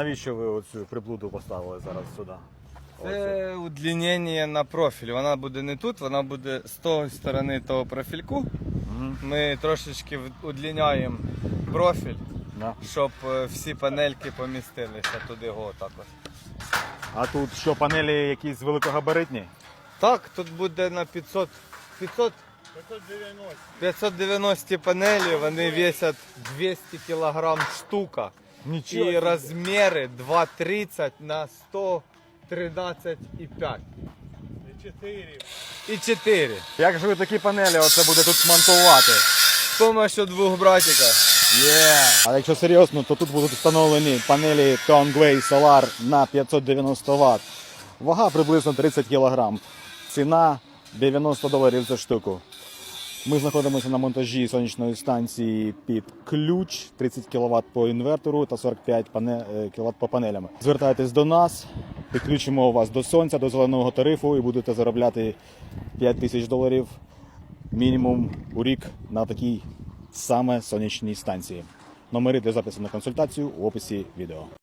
Навіщо ви оцю приблуду поставили зараз сюди? Це удлінення на профіль. Вона буде не тут, вона буде з того сторони того профільку. Мгм. Ми трошечки удліняємо профіль, Да. щоб е, всі панельки помістилися туди. Го, так ось. А тут що, панелі якісь великогабаритні? Так, тут буде на 500, 500 590 панелі, вони весять 200 кг штука. Нічого. І розміри 2,30 на 113,5. І 4. Як же ви такі панелі оце буде тут монтувати? З допомогою двох братика. Є! А якщо серйозно, то тут будуть встановлені панелі Tongway Solar на 590 Вт. Вага приблизно 30 кг. Ціна 90 доларів за штуку. Ми знаходимося на монтажі сонячної станції під ключ 30 кВт по інвертору та 45 кВт по панелям. Звертайтесь до нас, підключимо вас до сонця, до зеленого тарифу і будете заробляти 5 тисяч доларів мінімум у рік на такій саме сонячній станції. Номери для запису на консультацію у описі відео.